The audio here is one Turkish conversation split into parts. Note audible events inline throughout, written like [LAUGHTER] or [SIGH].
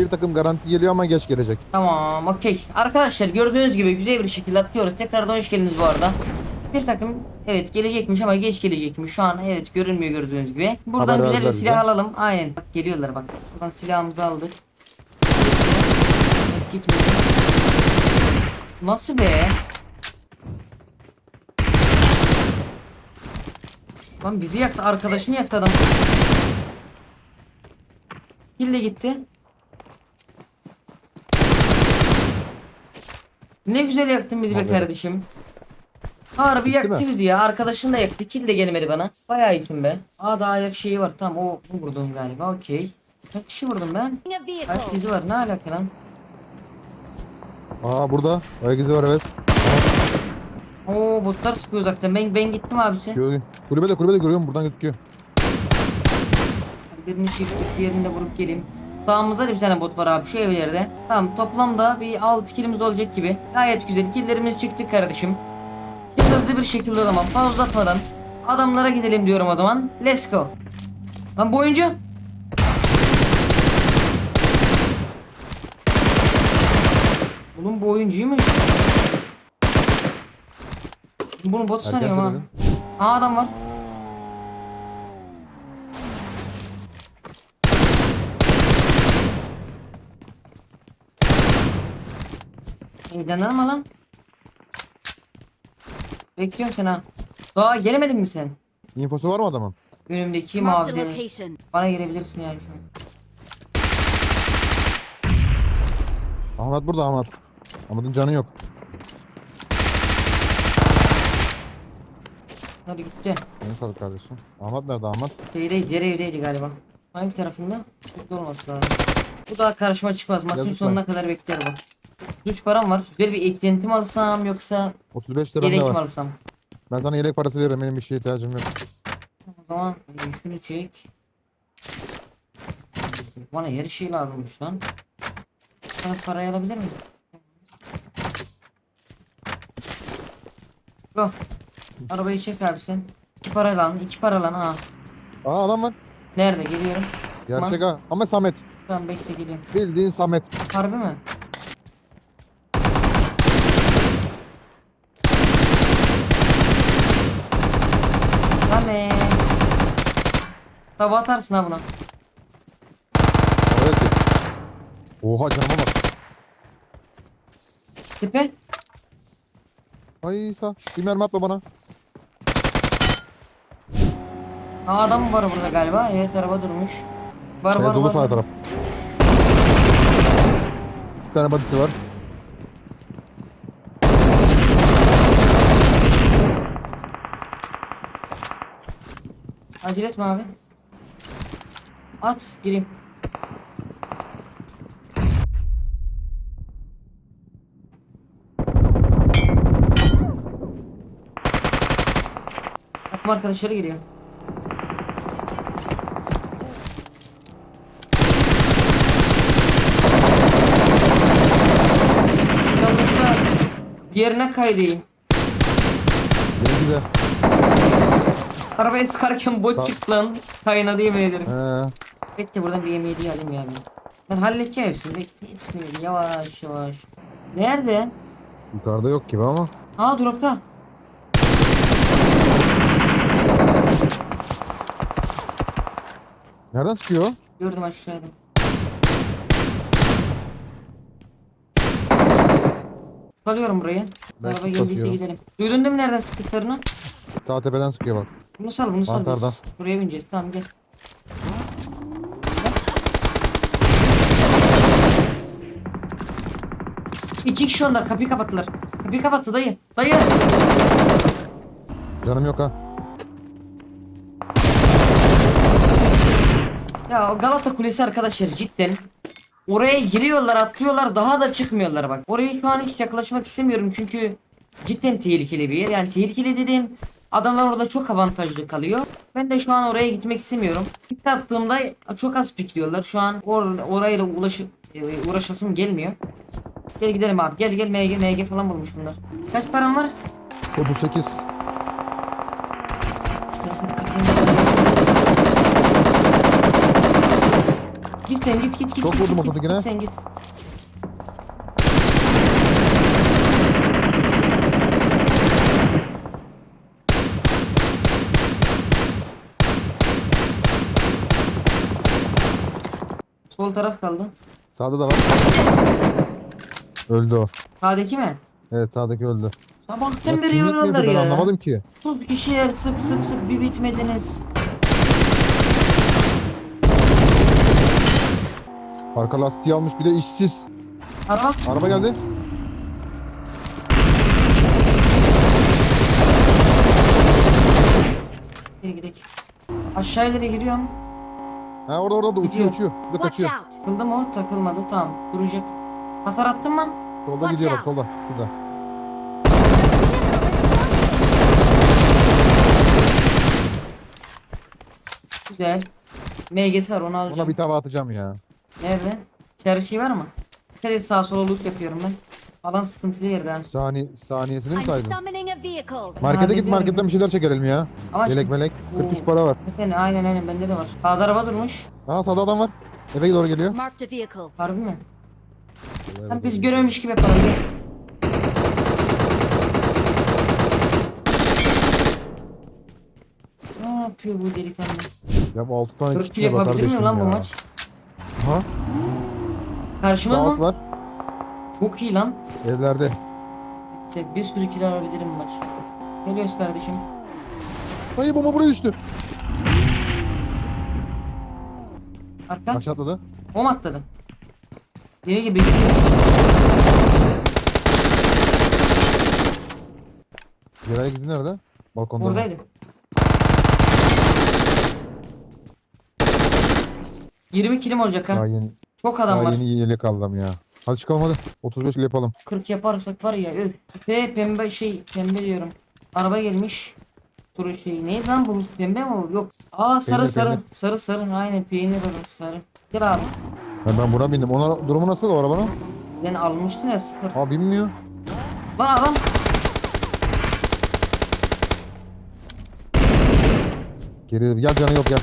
Bir takım garanti geliyor ama geç gelecek. Tamam okey. Arkadaşlar gördüğünüz gibi güzel bir şekilde atlıyoruz. Tekrardan hoş geldiniz bu arada. Bir takım evet gelecekmiş ama geç gelecekmiş. Şu an evet görünmüyor gördüğünüz gibi. Buradan Haber güzel bir silah bize. alalım. Aynen bak geliyorlar bak. Buradan silahımızı aldık. Evet, gitmiyor. Nasıl be? Lan bizi yaktı arkadaşını yaktı adam. Kill de gitti. Ne güzel yaktın bizi be kardeşim. Harbi yaktı bizi ya. Arkadaşın da yaktı. Kill de gelmedi bana. Bayağı iyisin be. Aa daha ayak şeyi var. Tamam o bu vurdum galiba. Okey. Kaç kişi vurdum ben? Ayak izi var. Ne alaka lan? Aa burada. Ayak izi var evet. Oo botlar sıkıyor uzaktan. Ben ben gittim abisi. Gö- Kulübede kulübede görüyorum buradan gözüküyor. Birini çektik diğerini de vurup geleyim. Sağımızda da bir tane bot var abi şu evlerde. Tamam toplamda bir 6 kilimiz olacak gibi. Gayet güzel killerimizi çıktık kardeşim. Şimdi hızlı bir şekilde o zaman fazla uzatmadan adamlara gidelim diyorum o zaman. Let's go. Lan bu oyuncu. Oğlum bu oyuncuymuş. Bunu bot sanıyorum ha. Aa adam var. Evlendin mi lan? Bekliyorum seni ha. Daha gelemedin mi sen? İnfosu var mı adamın? Önümdeki mavi location. Bana gelebilirsin yani şu an. Ahmet burada Ahmet. Ahmet'in canı yok. Hadi gitti. Beni sağlık kardeşim. Ahmet nerede Ahmet? Şeydeydi, diğer evdeydi galiba. Hangi tarafında? Burada olması lazım. Bu daha karşıma çıkmaz. Maçın sonuna kadar bekler bu. 3 param var. Güzel bir eklenti mi alsam yoksa 35 lira yelek ne mi var? alsam? Ben sana yelek parası veririm. Benim bir şeye ihtiyacım yok. O zaman e, şunu çek. Bana her şey lazımmış lan. Ben parayı alabilir miyim? Go. Arabayı çek abi sen. İki para lan, iki para lan ha. Aa adam var. Nerede geliyorum? Gerçek ha. Ama Samet. Tamam bekle geliyorum. Bildiğin Samet. Harbi mi? Samet. Tava atarsın ha buna. Evet. Oha canıma bak. Tepe. Ay İsa. Bir mermi atma bana. Aa adam var burada galiba. Evet araba durmuş. Var Şey, var dolu var. sağ taraf. Bir tane badisi var. Acele etme abi. At gireyim. Takım arkadaşları geliyor. Yanlışlıkla Yerine kaydayım. Benimki de. Arabaya sıkarken bot Ta- çıktı lan. Kaynadı yemin ederim. He. Bekle buradan bir yemeği alayım ya. Ben halledeceğim hepsini. Bekle hepsini. Yavaş yavaş. Nerede? Yukarıda yok gibi ama. Aa dropta. Nereden çıkıyor? Gördüm aşağıda. Salıyorum burayı. Ben Araba geldiyse basıyorum. gidelim. Duydun değil mi nereden sıktıklarını? Sağ tepeden sıkıyor bak. Bunu sal bunu sal. biz. Buraya bineceğiz tamam gel. İki kişi onlar kapıyı kapattılar. Kapıyı kapattı dayı. Dayı. Canım yok ha. Ya o Galata Kulesi arkadaşlar cidden oraya giriyorlar atlıyorlar daha da çıkmıyorlar bak. Oraya şu an hiç yaklaşmak istemiyorum çünkü cidden tehlikeli bir yer. Yani tehlikeli dediğim adamlar orada çok avantajlı kalıyor. Ben de şu an oraya gitmek istemiyorum. İlk attığımda çok az pikliyorlar. Şu an or orayla ulaşıp e, uğraşasım gelmiyor. Gel gidelim abi. Gel gel MG MG falan bulmuş bunlar. Kaç param var? 38. Nasıl kapıyı- Git Git sen git git git. Çok git, vurdum git, git, ortadakine. git sen git. Sol taraf kaldı. Sağda da var. Öldü o. Sağdaki mi? Evet sağdaki öldü. Sabahtan Ya beri yoruyorlar yetmedi? Ben ya. anlamadım ki. Sus kişiler sık sık sık bir bitmediniz. Arka lastiği almış bir de işsiz. Araba. Araba geldi. Geri gidelim. Aşağı ileri giriyorum. Ha orada orada da uçuyor Gidiyor. uçuyor. Şurada Watch kaçıyor. out! Takıldı mı o? Takılmadı. Tamam. Duracak. Hasar attın mı? Solda Watch gidiyor bak out. solda. Şurada. Güzel. MG'si var onu alacağım. Ona bir tava atacağım ya. Nerede? İçeride şey var mı? Et sağa sola loot yapıyorum ben. Alan sıkıntılı yerde ha. Sani saniyesini mi I'm saydın? summoning a vehicle. Markete git Hallediyorum. marketten bir şeyler çekelim ya. Ama Yelek işte- melek. Oo. 43 para var. Zaten aynen aynen bende de var. Sağda araba durmuş. Aa sağda adam var. Eve doğru geliyor. Marked a vehicle. Harbi mi? Doğru biz görmemiş gibi yapalım. Gel. Ne yapıyor bu delikanlı? Ya bu 6 tane 4 kişi kill var yapabilir kardeşim miyim lan bu maç? Ha? Karşımız mı? var. Çok iyi lan. Evlerde. İşte bir sürü kill alabilirim maç. Geliyoruz kardeşim. Ay bomba buraya düştü. Arka. Aşağı atladı. Mu atladı? Yeni gibi. Geray izi nerede? Balkonda. mı? Buradaydı. 20 kilim olacak ha. Daha yeni, Çok adam daha var. yeni yelek aldım ya. Hadi çıkalım hadi. 35 kill yapalım. 40 yaparsak var ya öf. Pe pembe şey pembe diyorum. Araba gelmiş. Turu şey neydi lan bu pembe mi? Yok. Aa sarı Peynir, sarı. peynir. Sarı sarı aynen peynir arası sarı. Gel abi. Ha, ben buna bindim. Ona durumu nasıl o arabanın? Ben almıştım ya sıfır. Aa binmiyor. Lan adam. Geri gel canı yok gel.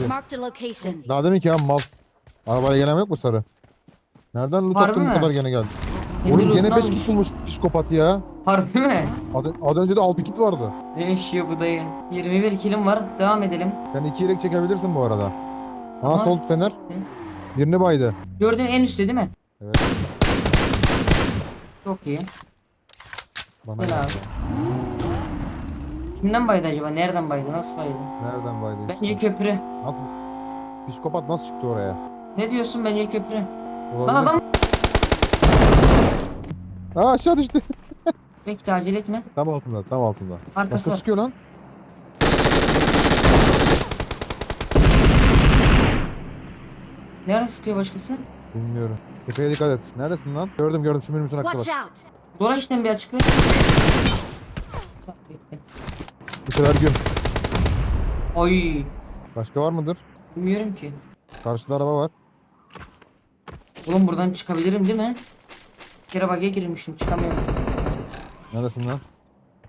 Evet. Marked a location. Daha demin ki ya mal. Arabaya gelen yok mu sarı? Nereden loot Harbi attın bu mi? kadar gene geldi? Kendi Oğlum gene lootunu 5 almış. kit bulmuş psikopat ya. Harbi mi? Az, az önce de 6 kit vardı. Ne işiyor bu dayı? 21 kilim var. Devam edelim. Sen 2 yelek çekebilirsin bu arada. Ha Aha. sol fener. Birini baydı. Gördüğün en üstte değil mi? Evet. Çok iyi. Bana Gel geldi. abi. Kimden baydı acaba? Nereden baydı? Nasıl baydı? Nereden baydı? Bence işte? köprü. Nasıl? Psikopat nasıl çıktı oraya? Ne diyorsun? Bence köprü. Lan Olabilir. adam Aa aşağı düştü. [LAUGHS] Bekle acele etme. tam altında tam altında. Arkası Nasıl var. çıkıyor lan? Nerede sıkıyor başkası? Bilmiyorum. Tepeye dikkat et. Neredesin lan? Gördüm gördüm şu minibüsün arkada Watch bak. out! Dolaştan bir açık ver. Bu sefer gün. Oy. Başka var mıdır? Bilmiyorum ki. Karşıda araba var. Oğlum buradan çıkabilirim değil mi? Bir kere bagaya girmiştim çıkamıyorum. Neredesin lan?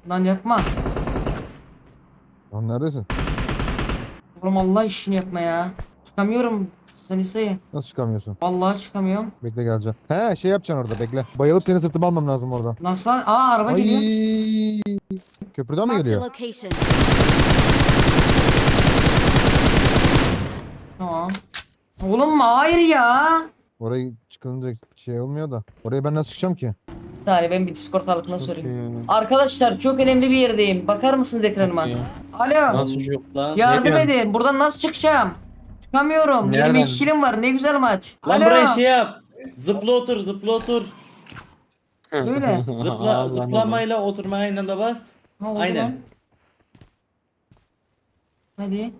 Lan yapma. Lan neredesin? Oğlum Allah işini yapma ya. Çıkamıyorum. Sen iste. Nasıl çıkamıyorsun? Vallahi çıkamıyorum. Bekle geleceğim. He şey yapacaksın orada bekle. Bayılıp seni sırtıma almam lazım oradan. Nasıl? Aa araba geliyor. Köprüden mi Marked a geliyor? location. Tamam. Oğlum hayır ya. Oraya çıkınca şey olmuyor da. Oraya ben nasıl çıkacağım ki? Bir saniye ben bir Discord halkına sorayım. Arkadaşlar çok önemli bir yerdeyim. Bakar mısınız ekranıma? Alo. Nasıl yok lan? Yardım Ne diyorsun? edin. Buradan nasıl çıkacağım? Çıkamıyorum. Nereden? 22 kilim var. Ne güzel maç. Lan Alo. buraya şey yap. Zıpla otur, zıpla otur. Böyle. [LAUGHS] Zıpla, Allah zıplamayla oturmaya aynı anda bas. Ha, oldu Aynen. lan. Hadi.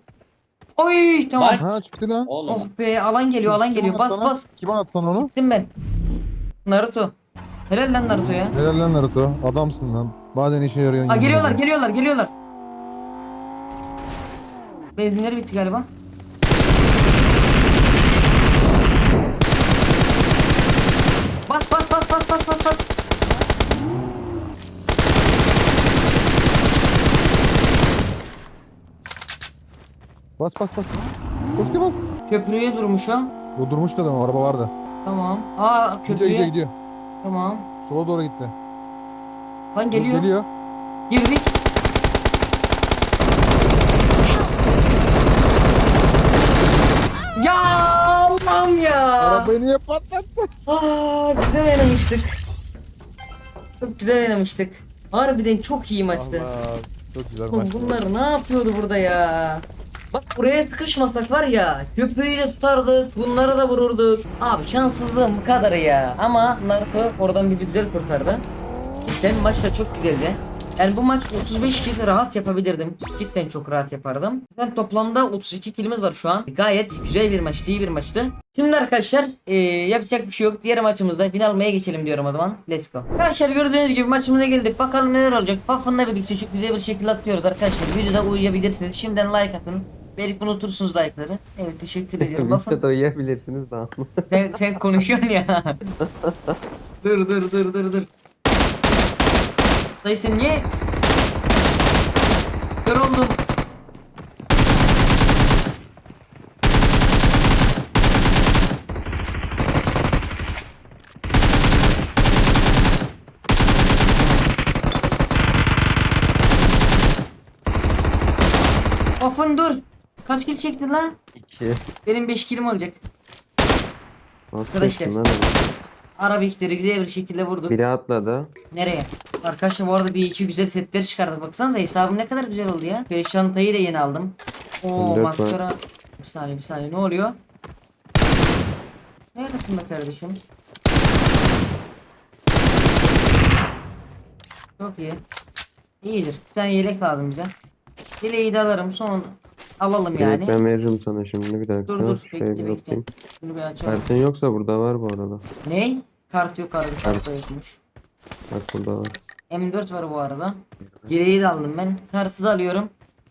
Oy tamam. Bak. Ha çıktı lan. Oğlum. Oh be alan geliyor alan geliyor. Bas bas. Kim attı sana onu? Gittim ben. Naruto. Helal lan Naruto ya. Helal lan Naruto. Adamsın lan. Bazen işe yarıyorsun. Aa yemin geliyorlar geliyorlar geliyorlar. Benzinleri bitti galiba. Bas bas bas bas bas bas bas. Bas bas bas. Koske bas. Köprüye durmuş o. Bu durmuş dedim araba vardı. Tamam. Aa köprüye. gidiyor gidiyor. Tamam. Sola doğru gitti. Lan geliyor. Geliyor. Girdik. Ya Allah'ım ya. Arabayı niye patlattın? Aa, güzel oynamıştık. Çok güzel oynamıştık. Harbiden çok iyi maçtı. Allah. Çok güzel maçtı. bunlar ne yapıyordu burada ya? Bak buraya sıkışmasak var ya köprüyü de tutardık bunları da vururduk. Abi şanssızlığım bu kadarı ya. Ama Naruto oradan bizi güzel kurtardı. Cidden maç da çok güzeldi. Yani bu maç 35 kill rahat yapabilirdim. Cidden çok rahat yapardım. Zaten toplamda 32 killimiz var şu an. Gayet güzel bir maçtı, iyi bir maçtı. Şimdi arkadaşlar eee, yapacak bir şey yok. Diğer maçımızda final geçelim diyorum o zaman. Let's go. Arkadaşlar gördüğünüz gibi maçımıza geldik. Bakalım neler olacak. Puffin'la birlikte çok güzel bir şekilde atlıyoruz arkadaşlar. Videoda uyuyabilirsiniz. Şimdiden like atın. Belki unutursunuz like'ları. Evet teşekkür [LAUGHS] ediyorum. Buffin, Videoda uyuyabilirsiniz daha. [LAUGHS] sen, sen konuşuyorsun ya. [LAUGHS] dur dur dur dur dur. Dayı sen niye? Kör oldum. Dur. Kaç kill çektin lan? İki. Benim 5 killim olacak. Nasıl Arkadaşlar. çektin lan onu? Arabikleri güzel bir şekilde vurduk. Biri atladı. Nereye? Arkadaşlar bu arada bir iki güzel setler çıkardık. Baksanıza hesabım ne kadar güzel oldu ya. Böyle çantayı da yeni aldım. Oo M4 var. maskara. Bir saniye bir saniye ne oluyor? Neredesin be kardeşim? Çok iyi. İyidir. Bir tane yelek lazım bize. Yeleği de alırım son alalım yani. Ben veririm sana şimdi bir dakika. Dur dur bekle bir bekle. bakayım. Şunu bir açalım. Kartın yoksa burada var bu arada. Ne? Kart yok abi. Kart Kart. da yokmuş. Bak burada var. M4 var bu arada. Yeleği de aldım ben. Kartı da alıyorum.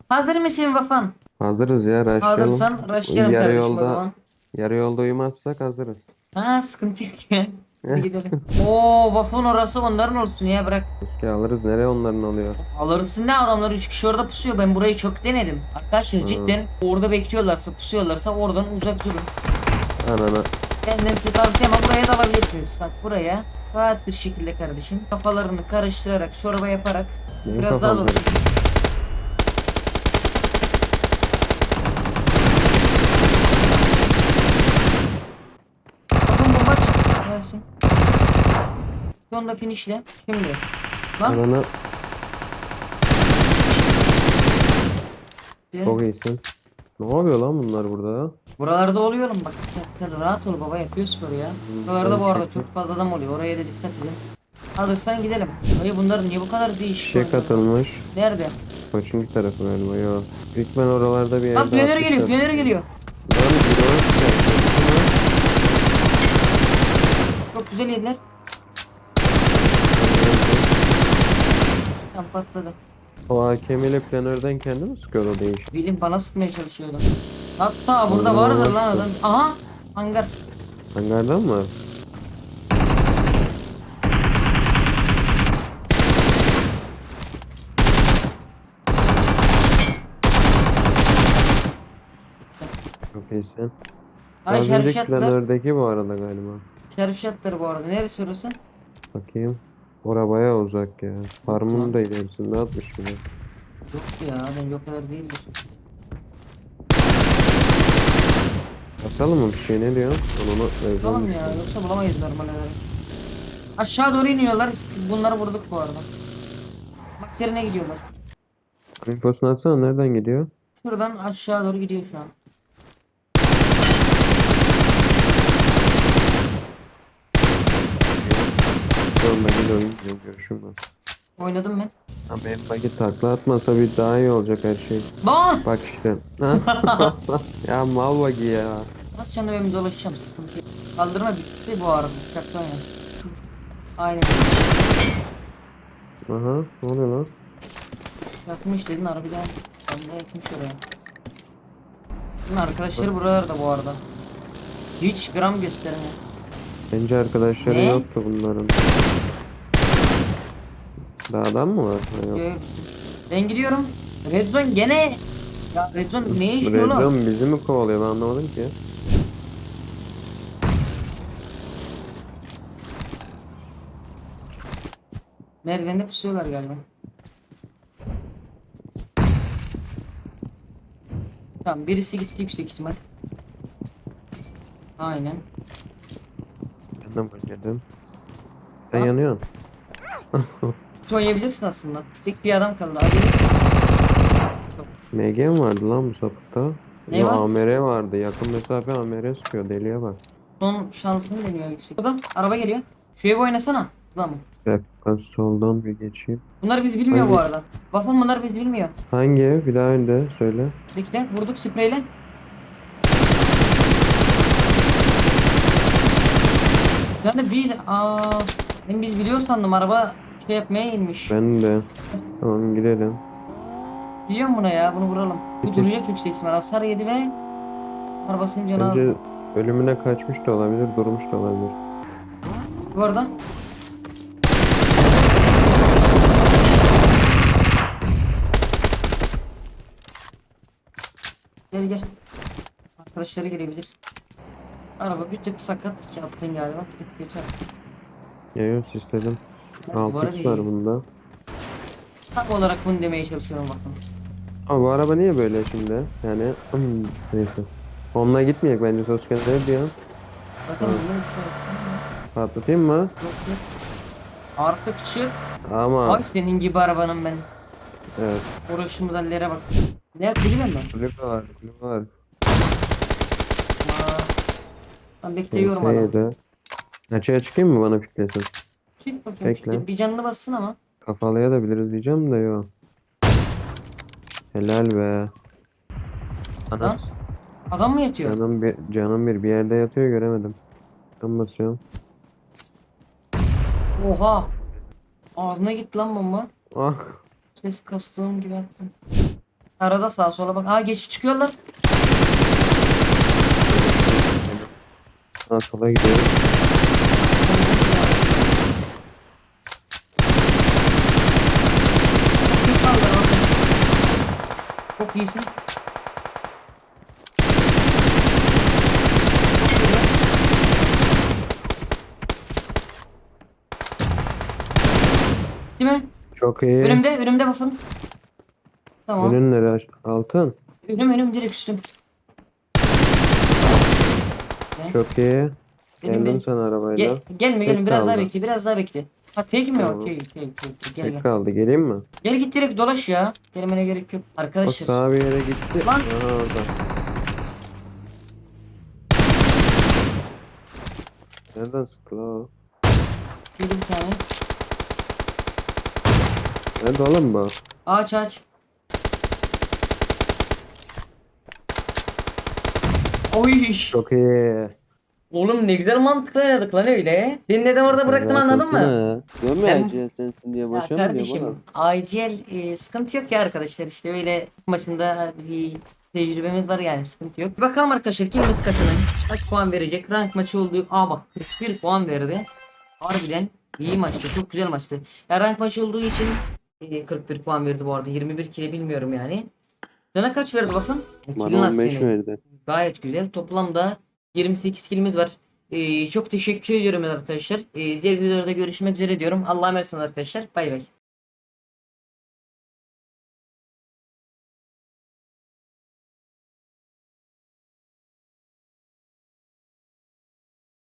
Hazır mısın Vafan? Hazırız ya rushlayalım. Hazırsan rushlayalım Yarı kardeşim yolda, yarı yolda uyumazsak hazırız. Ha sıkıntı yok ya. Hadi [LAUGHS] gidelim. Oo Vafan orası onların olsun ya bırak. Muske alırız nereye onların oluyor? Alırsın ne adamlar 3 kişi orada pusuyor. Ben burayı çok denedim. Arkadaşlar cidden orada bekliyorlarsa pusuyorlarsa oradan uzak durun. Anana. Benden size tavsiye ama buraya da alabilirsiniz. Bak buraya rahat bir şekilde kardeşim. Kafalarını karıştırarak, çorba yaparak Benim biraz daha kafam karıştı. Versin. Sonunda finishle. Şimdi. Lan. Diye. Çok iyisin. Ne yapıyor lan bunlar burada? Buralarda oluyorum bak. Sen, sen rahat ol baba yapıyor sporu ya. Buralarda bu arada çok fazla adam oluyor. Oraya da dikkat edin. Alırsan gidelim. Dayı bunlar niye bu kadar değişik? Fişek oynuyorlar? atılmış. Nerede? Koçinki tarafı galiba yo. İlk ben oralarda bir yerde Bak piyoner geliyor, atmıştım. piyoner geliyor. Lan biri var içeride. Çok güzel yediler. Tam patladı. O AKM ile planörden kendi mi sıkıyor o değiş? Bilim bana sıkmaya çalışıyordu. Hatta burada Allah vardır lan adam. Aha! Hangar. Hangardan mı? Çok iyisin. Ay Az önceki planördeki bu arada galiba. Şerif şatlar bu arada. Neresi orası? Bakayım. Ora bayağı uzak ya. Farmın da ilerisinde atmış gibi. Yok ya ben o kadar değildir. Basalım mı bir şey ne diyor? Onu not Bulalım vereceğim. ya yoksa bulamayız normalleri. Aşağı doğru iniyorlar. Bunları vurduk bu arada. Bak yerine gidiyorlar. Infosunu atsana nereden gidiyor? Şuradan aşağı doğru gidiyor şu an.Yorum ben de oyun yok görüşüm var. Oynadım ben. Ha, benim bagi takla atmasa bir daha iyi olacak her şey. Lan! Bak işte. [LAUGHS] ya mal bagi ya. Nasıl canım ben dolaşacağım sıkıntı yok. Kaldırma bitti bu arada. Dikkatli oyna. Aynen. Aha ne oluyor lan? Yakmış dedin harbiden. De yakmış oraya. Bunun arkadaşları buralarda bu arada. Hiç gram göstermiyor. Bence arkadaşları Ne? yoktu bunların. Daha adam mı var? Ha, yok. Ben gidiyorum. Red Zone gene Ya Redzone ne işiyor oğlum? Rezon bizi mi kovalıyor ben anlamadım ki. Merdivende pusuyorlar galiba. Tamam birisi gitti yüksek ihtimal. Aynen. De girdim. Sen Ha? yanıyorsun. [LAUGHS] Kutu oynayabilirsin aslında. Tek bir adam kaldı. Hadi. MG mi vardı lan bu sapıkta? Ne Yo, var? AMR vardı. Yakın mesafe AMR sıkıyor. Deliye bak. Son şansını deniyor yüksek. Burada araba geliyor. Şu evi oynasana. Tamam. Bir dakika soldan bir geçeyim. Bunlar biz bilmiyor bu Hangi? arada. Vafan bunlar biz bilmiyor. Hangi ev? Bir daha önde söyle. Bekle vurduk spreyle. Yani bir aa ben biz biliyor sandım araba şey yapmaya inmiş. Ben de. Tamam girelim. Diyeceğim buna ya bunu vuralım. Bu duracak yüksek ihtimal. Hasar yedi ve arabasının canı. Bence ölümüne kaçmış da olabilir, durmuş da olabilir. Bu arada Gel gel. Arkadaşları gelebilir. Araba bir tık sakat yaptın galiba. Bir tık kötü. Ya yok sisledim. Duvara 6x var değil. bunda. Tam olarak bunu demeye çalışıyorum bakın. Ama bu araba niye böyle şimdi? Yani hmm, neyse. Onunla gitmeyecek bence Sasuke ne diyor? Zaten bunda bir şey yok. Patlatayım mı? Yok yok. Artık çık. Ama Ay senin gibi arabanın ben. evet. Uğraştığımız hallere bak. Ne kulübe mi? Kulüp var, kulüp var. Aa. Ben bekliyorum adamı. Şeyde. Açığa çıkayım mı bana piklesin? Çık bakayım. Bekle. Bir- Bir canını bassın ama. Kafalaya da biliriz diyeceğim de yok. Helal be. Lan, Ana Adam mı yatıyor? canım bir canım bir bir yerde yatıyor göremedim. Ben basıyorum. Oha. Ağzına gitti lan bomba. Ah. Ses kastığım gibi yaptım. Arada sağa sola bak. Aa geçiş çıkıyorlar. Sağa sola gidiyorum. Çok iyisin. Değil mi? Çok iyi. Önümde, önümde buff'ın. Tamam. Önün nere? aç- Altın. Önüm önüm direkt üstüm. Çok iyi. Benim, Geldim benim. sen arabayla. Gel, gelme Tek gelme biraz daha kaldı. bekle biraz daha bekle. Ha tek mi? Tamam. Okey okey okey. Gel Tek gel. kaldı. Geleyim mi? Gel git direkt dolaş ya. Gelmene gerek yok. O Arkadaşlar. sağa bir yere gitti. Lan. Aha orada. Nereden sıktı la o? Bir tane. Nerede oğlum bu? Aç aç. Oy. Çok iyi. Oğlum ne güzel mantıklı oynadık lan öyle. Seni neden orada bıraktım anladın mı? Görmeyeceğiz sensin diye boşa mı diyor bana? IGL e, sıkıntı yok ya arkadaşlar işte öyle maçında bir tecrübemiz var yani sıkıntı yok. Bir bakalım arkadaşlar kimimiz kaçının kaç puan verecek rank maçı oldu. Aa bak 41 puan verdi. Harbiden iyi maçtı çok güzel maçtı. Ya rank maçı olduğu için e, 41 puan verdi bu arada 21 kile bilmiyorum yani. Sana kaç verdi bakın? Bana Kilin az 15 senin. verdi. Gayet güzel. Toplamda 28 kilimiz var. Ee, çok teşekkür ediyorum arkadaşlar. Ee, diğer videolarda görüşmek üzere diyorum. Allah'a emanet olun arkadaşlar. Bay bay.